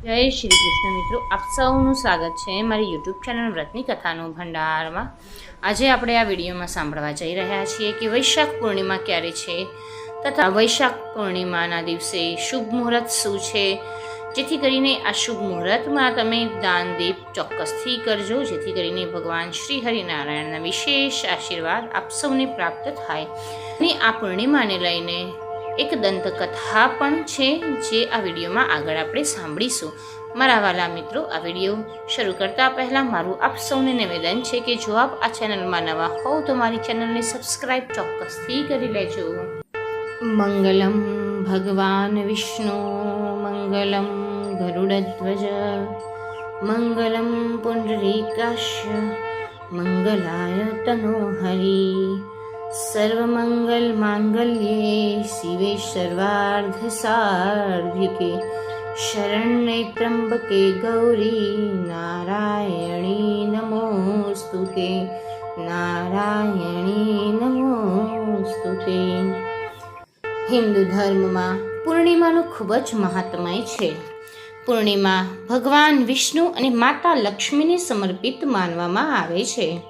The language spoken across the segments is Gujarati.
જય શ્રી કૃષ્ણ મિત્રો, આપ સૌનું સ્વાગત છે મારી યુટ્યુબ ચેનલ વ્રતની કથાનું ભંડારમાં. આજે આપણે આ વિડીયોમાં સાંભળવા જઈ રહ્યા છીએ કે વૈશાખ પૂર્ણિમા ક્યારે છે તથા વૈશાખ પૂર્ણિમાના દિવસે શુભ મુહૂર્ત શું છે? જેથી કરીને આ શુભ મુહૂર્તમાં તમે દાનદીપ ચોક્કસથી કરજો, જેથી કરીને ભગવાન શ્રી હરિનારાયણના વિશેષ આશીર્વાદ આપ સૌને પ્રાપ્ત થાય. અને આ પૂર્ણિમાને લઈને એક દંતકથા પણ છે જે આ વિડીયોમાં આગળ આપણે સાંભળીશું. મારા વાલા મિત્રો, આ વીડિયો શરૂ કરતા પહેલાં મારું આપ સૌને નિવેદન છે કે જો આપ આ ચેનલમાં નવા હોવ તો મારી ચેનલને સબસ્ક્રાઈબ ચોક્કસથી કરી લેજો. મંગલમ ભગવાન વિષ્ણુ, મંગલમ ગરુડધ્વજ, મંગલમ પુંડરીકાશ મંગલાય તનો હરી સર્વમંગલ માંગલ્યે શિવે સર્વાર્ધસાર્ધિકે શરણ્ય ત્રંબકે ગૌરી નારાયણી નમોસ્તુતે નારાયણી નમોસ્તુતે હિન્દુ ધર્મમાં પૂર્ણિમાનું ખૂબ જ મહાત્મય છે. પૂર્ણિમા ભગવાન વિષ્ણુ અને માતા લક્ષ્મીને સમર્પિત માનવામાં આવે છે.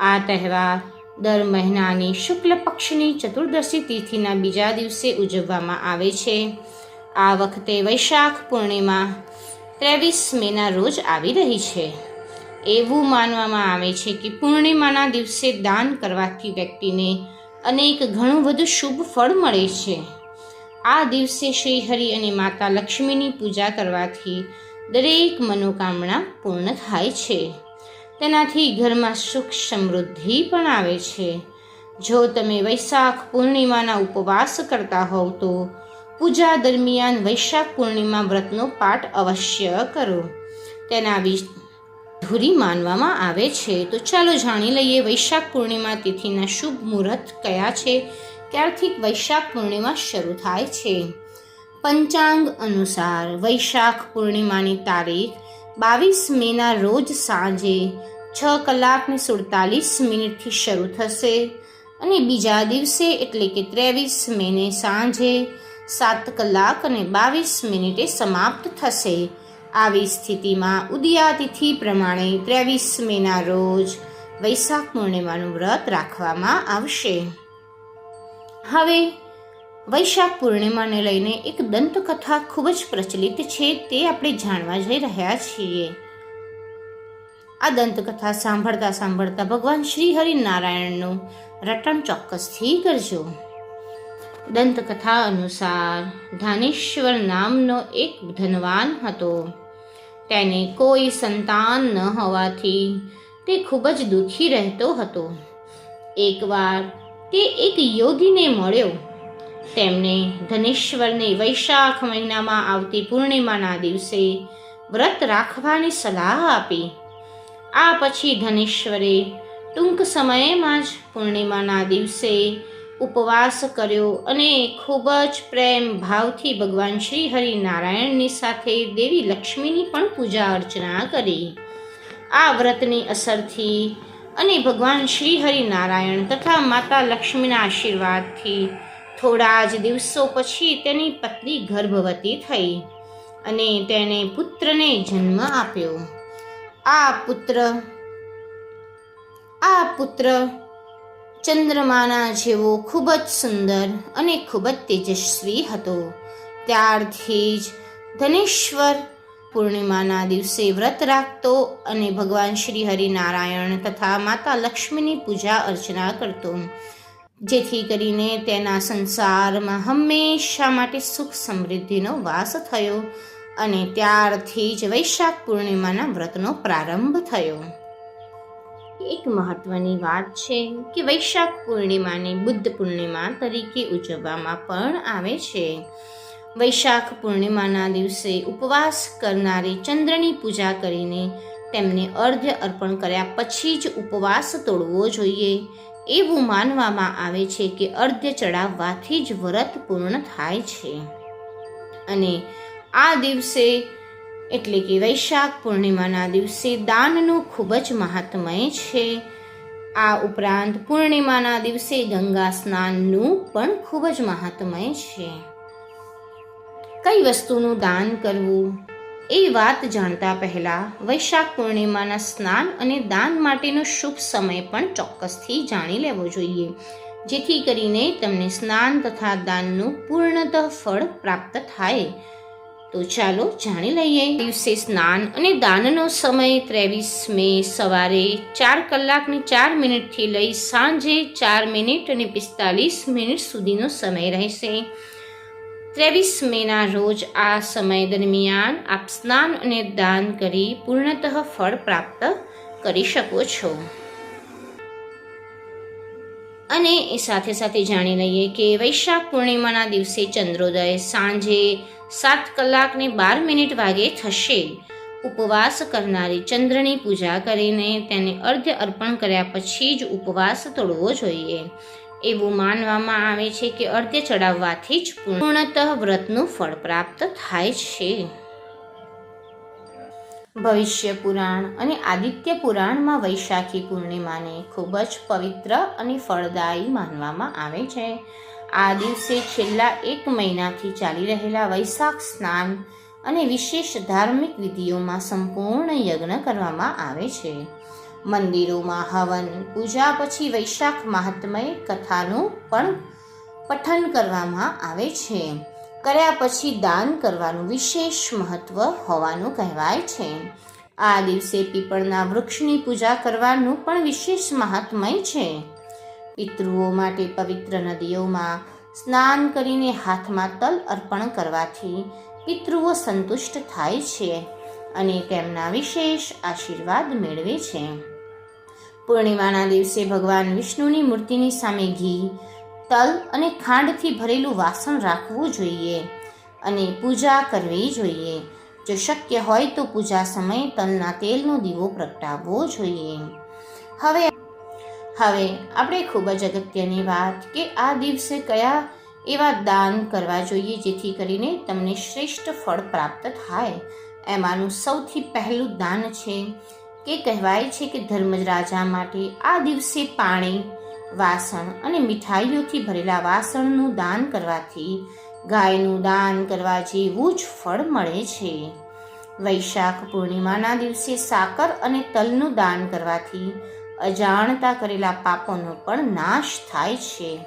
આ તહેવાર દર મહિનાની શુક્લ પક્ષની ચતુર્દશી તિથિના બીજા દિવસે ઉજવવામાં આવે છે. આ વખતે વૈશાખ પૂર્ણિમા ત્રેવીસ મેના રોજ આવી રહી છે. એવું માનવામાં આવે છે કે પૂર્ણિમાના દિવસે દાન કરવાથી વ્યક્તિને અનેક ઘણું બધું શુભ ફળ મળે છે. આ દિવસે શ્રી હરિ અને માતા લક્ષ્મીની પૂજા કરવાથી દરેક મનોકામના પૂર્ણ થાય છે. તેનાથી ઘરમાં સુખ સમૃદ્ધિ પણ આવે છે. જો તમે વૈશાખ પૂર્ણિમાના ઉપવાસ કરતા હોવ તો પૂજા દરમિયાન વૈશાખ પૂર્ણિમા વ્રતનો પાઠ અવશ્ય કરો. તેના ધૂરી માનવામાં આવે છે. તો ચાલો જાણી લઈએ વૈશાખ પૂર્ણિમા તિથિના શુભ મુહૂર્ત કયા છે? ક્યારથી વૈશાખ પૂર્ણિમા શરૂ થાય છે? પંચાંગ અનુસાર વૈશાખ પૂર્ણિમાની તારીખ બાવીસ મેના રોજ સાંજે છ કલાકને સુડતાલીસ મિનિટથી શરૂ થશે અને બીજા દિવસે એટલે કે ત્રેવીસ મેને સાંજે સાત કલાક અને બાવીસ મિનિટે સમાપ્ત થશે. આવી સ્થિતિમાં ઉદયાતિથિ પ્રમાણે ત્રેવીસ મેના રોજ વૈશાખ પૂર્ણિમાનું વ્રત રાખવામાં આવશે. હવે વૈશાખ પૂર્ણિમાને લઈને એક દંતકથા ખૂબ જ પ્રચલિત છે તે આપણે જાણવા જઈ રહ્યા છીએ. આ દંતકથા સાંભળતા સાંભળતા ભગવાન શ્રી હરિનારાયણનું રટણ ચોક્કસથી કરજો. દંતકથા અનુસાર ધાનેશ્વર નામનો એક ધનવાન હતો. તેને કોઈ સંતાન ન હોવાથી તે ખૂબ જ દુઃખી રહેતો હતો. એકવાર તે એક યોગીને મળ્યો. તેમણે ધનેશ્વરને વૈશાખ મહિનામાં આવતી પૂર્ણિમાના દિવસે વ્રત રાખવાની સલાહ આપી. આ પછી ધનેશ્વરે ટૂંક સમયમાં જ પૂર્ણિમાના દિવસે ઉપવાસ કર્યો અને ખૂબ જ પ્રેમ ભાવથી ભગવાન શ્રી હરિ નારાયણની સાથે દેવી લક્ષ્મીની પણ પૂજા અર્ચના કરી. આ વ્રતની અસરથી અને ભગવાન શ્રી હરિ નારાયણ તથા માતા લક્ષ્મીના આશીર્વાદથી થોડા જ દિવસો પછી તેની પત્ની ગર્ભવતી થઈ અને તેને પુત્રને જન્મ આપ્યો. આ પુત્ર આ પુત્ર ચંદ્રમાના જેવો ખૂબ જ સુંદર અને ખૂબ જ તેજસ્વી હતો. ત્યારથી જ ધનેશ્વર પૂર્ણિમાના દિવસે વ્રત રાખતો અને ભગવાન શ્રી હરિનારાયણ તથા માતા લક્ષ્મીની પૂજા અર્ચના કરતો. જેથી કરીને તેના સંસારમાં હંમેશા માટે સુખ સમૃદ્ધિનો વાસ થયો અને ત્યારથી જ વૈશાખ પૂર્ણિમાના વ્રતનો પ્રારંભ થયો. એક મહત્વની વાત છે કે વૈશાખ પૂર્ણિમાને બુદ્ધ પૂર્ણિમા તરીકે ઉજવવામાં પણ આવે છે. વૈશાખ પૂર્ણિમાના દિવસે ઉપવાસ કરનારી ચંદ્રની પૂજા કરીને તેમને અર્ધ અર્પણ કર્યા પછી જ ઉપવાસ તોડવો જોઈએ. એવું માનવામાં આવે છે કે અર્ધ્ય ચડાવવાથી જ વ્રત પૂર્ણ થાય છે. અને આ દિવસે, એટલે કે વૈશાખ પૂર્ણિમાના દિવસે દાનનું ખૂબ જ મહાત્મય છે. આ ઉપરાંત પૂર્ણિમાના દિવસે ગંગા સ્નાનનું પણ ખૂબ જ મહાત્મય છે. કઈ વસ્તુનું દાન કરવું? એ વાત જાણતા પહેલાં વૈશાખ પૂર્ણિમાના સ્નાન અને દાન માટેનો શુભ સમય પણ ચોક્કસથી જાણી લેવો જોઈએ. જેથી કરીને તમને સ્નાન તથા દાનનું પૂર્ણતઃ ફળ પ્રાપ્ત થાય. તો ચાલો જાણી લઈએ. દિવસે સ્નાન અને દાનનો સમય ત્રેવીસ મે સવારે ચાર કલાકને ચાર મિનિટથી લઈ સાંજે ચાર મિનિટ અને પિસ્તાલીસ મિનિટ સુધીનો સમય રહેશે. ત્રેવીસ મેના રોજ આ સમય દરમિયાન આપ સ્નાન અને દાન કરી પૂર્ણતઃ ફળ પ્રાપ્ત કરી શકો છો. અને એ સાથે સાથે જાણી લઈએ કે વૈશાખ પૂર્ણિમાના દિવસે ચંદ્રોદય સાંજે સાત કલાકને બાર મિનિટ વાગે થશે. ઉપવાસ કરનારી ચંદ્રની પૂજા કરીને તેને અર્ધ્ય અર્પણ કર્યા પછી જ ઉપવાસ તોડવો જોઈએ. એવું માનવામાં આવે છે કે અર્ધે ચડાવવાથી જ પૂર્ણતઃ વ્રતનું ફળ પ્રાપ્ત થાય છે. ભવિષ્ય પુરાણ અને આદિત્ય પુરાણમાં વૈશાખી પૂર્ણિમાને ખૂબ જ પવિત્ર અને ફળદાયી માનવામાં આવે છે. આ દિવસે છેલ્લા એક મહિનાથી ચાલી રહેલા વૈશાખ સ્નાન અને વિશેષ ધાર્મિક વિધિઓમાં સંપૂર્ણ યજ્ઞ કરવામાં આવે છે. મંદિરોમાં હવન, પૂજા પછી વૈશાખ મહાત્મય કથાનું પણ પઠન કરવામાં આવે છે. કર્યા પછી દાન કરવાનું વિશેષ મહત્વ હોવાનું કહેવાય છે. આ દિવસે પીપળના વૃક્ષની પૂજા કરવાનું પણ વિશેષ મહાત્મય છે. પિતૃઓ માટે પવિત્ર નદીઓમાં સ્નાન કરીને હાથમાં તલ અર્પણ કરવાથી પિતૃઓ સંતુષ્ટ થાય છે અને તેમના વિશેષ આશીર્વાદ મેળવે છે. પૂર્ણિમાના દિવસે ભગવાન વિષ્ણુની મૂર્તિની સામે ઘી, તલ અને ખાંડથી ભરેલું વાસણ રાખવું જોઈએ અને પૂજા કરવી જોઈએ. જો શક્ય હોય તો પૂજા સમયે તલના તેલનો દીવો પ્રગટાવવો જોઈએ. હવે હવે આપણે ખૂબ જ અગત્યની વાત કે આ દિવસે કયા એવા દાન કરવા જોઈએ જેથી કરીને તમને શ્રેષ્ઠ ફળ પ્રાપ્ત થાય. એમાંનું સૌથી પહેલું દાન છે કે કહેવાય છે કે ધર્મજ રાજા માટે આ દિવસે પાણી, વાસણ અને મીઠાઈઓથી ભરેલા વાસણનું દાન કરવાથી ગાયનું દાન કરવા જેવું જ ફળ મળે છે. વૈશાખ પૂર્ણિમાના દિવસે સાકર અને તલનું દાન કરવાથી અજાણતા કરેલા પાપોનો પણ નાશ થાય છે.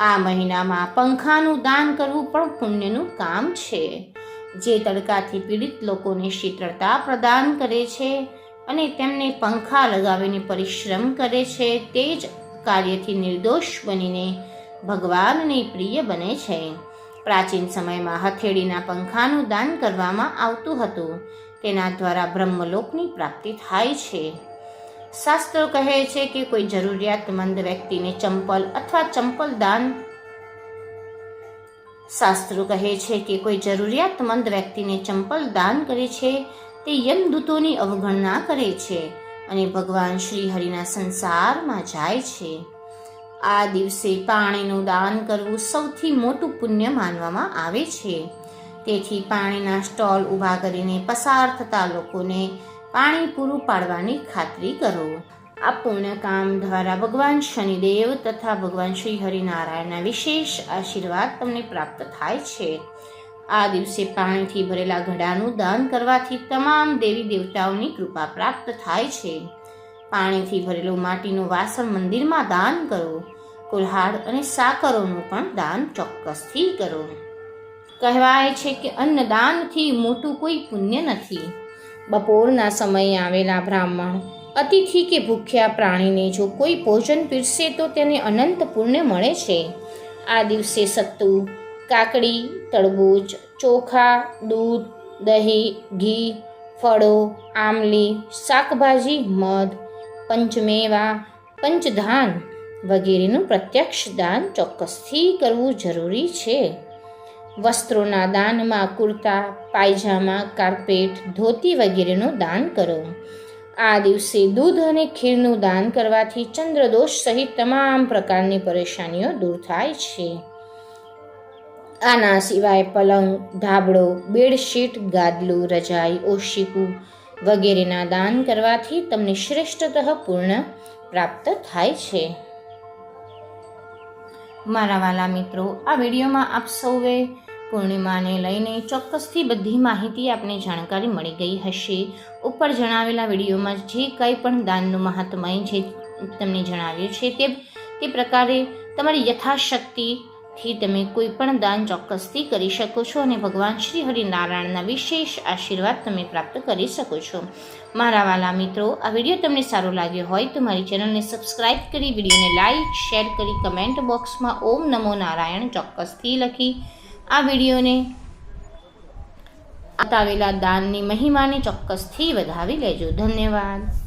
આ મહિનામાં પંખાનું દાન કરવું પણ પુણ્યનું કામ છે. જે તડકાથી પીડિત લોકોને શીતળતા પ્રદાન કરે છે અને તેમને પંખા લગાવીને પરિશ્રમ કરે છે, તે જ કાર્યથી નિર્દોષ બનીને ભગવાનને પ્રિય બને છે. પ્રાચીન સમયમાં હથેળીના પંખાનું દાન કરવામાં આવતું હતું. તેના દ્વારા બ્રહ્મલોકની પ્રાપ્તિ થાય છે. શાસ્ત્રો કહે છે કે કોઈ જરૂરિયાતમંદ વ્યક્તિને ચંપલ અથવા ચંપલ દાન શાસ્ત્રો કહે છે કે કોઈ જરૂરિયાતમંદ વ્યક્તિને ચંપલ દાન કરે છે, તે યમદૂતોની અવગણના કરે છે અને ભગવાન શ્રી હરિના સંસારમાં જાય છે. આ દિવસે પાણીનું દાન કરવું સૌથી મોટું પુણ્ય માનવામાં આવે છે. તેથી પાણીના સ્ટોલ ઊભા કરીને પસાર થતા લોકોને પાણી પૂરું પાડવાની ખાતરી કરો. આ કામ દ્વારા ભગવાન શનિદેવ તથા ભગવાન શ્રી હરિનારાયણના વિશેષ આશીર્વાદ તમને પ્રાપ્ત થાય છે. આ દિવસે પાણીથી ભરેલા ઘડાનું દાન કરવાથી તમામ દેવી દેવતાઓની કૃપા પ્રાપ્ત થાય છે. પાણીથી ભરેલું માટીનું વાસણ મંદિરમાં દાન કરો. કુલ્હાડ અને સાકરોનું પણ દાન ચોક્કસથી કરો. કહેવાય છે કે અન્નદાનથી મોટું કોઈ પુણ્ય નથી. બપોરના સમયે આવેલા બ્રાહ્મણ અતિથિ કે ભૂખ્યા પ્રાણીને જો કોઈ ભોજન પીરસે તો તેને અનંત પુણ્ય મળે છે. આ દિવસે સત્તુ, કાકડી, તરબૂચ, ચોખા, દૂધ, દહીં, ઘી, ફળો આમલી શાકભાજી, મધ, પંચમેવા, પંચધાન વગેરેનું પ્રત્યક્ષ દાન ચોક્કસથી કરવું જરૂરી છે. વસ્ત્રોના દાનમાં કુર્તા, પાયજામા, કાર્પેટ, ધોતી વગેરેનું દાન કરો. આ દિવસે દૂધ અને ખીરનું દાન કરવાથી ચંદ્રદોષ સહિત તમામ પ્રકારની પરેશાનીઓ દૂર થાય છે. આના સિવાય પલંગ, ધાબળો, બેડશીટ, ગાદલું, રજાઈ, ઓશિકું વગેરેના દાન કરવાથી તમને શ્રેષ્ઠતઃ પૂર્ણ પ્રાપ્ત થાય છે. મારા વાલા મિત્રો, આ વિડીયોમાં આપ સૌએ પૂર્ણિમાને લઈને ચોક્કસથી બધી માહિતી આપને જાણકારી મળી ગઈ હશે. ઉપર જણાવેલા વિડીયોમાં જે કંઈ પણ દાનનું મહાત્મય જે તમને જણાવ્યું છે તે તે પ્રકારે તમારી યથાશક્તિથી તમે કોઈ પણ દાન ચોક્કસથી કરી શકો છો અને ભગવાન શ્રી હરિનારાયણના વિશેષ આશીર્વાદ તમે પ્રાપ્ત કરી શકો છો. મારા વાલા મિત્રો, આ વીડિયો તમને સારો લાગ્યો હોય તો મારી ચેનલને સબસ્ક્રાઇબ કરી, વિડીયોને લાઇક, શેર કરી, કમેન્ટ બોક્સમાં ઓમ નમો નારાયણ ચોક્કસથી લખી આ વિડીયોને બતાવેલા દાનની મહિમાને ચોક્કસથી વધાવી લેજો. ધન્યવાદ.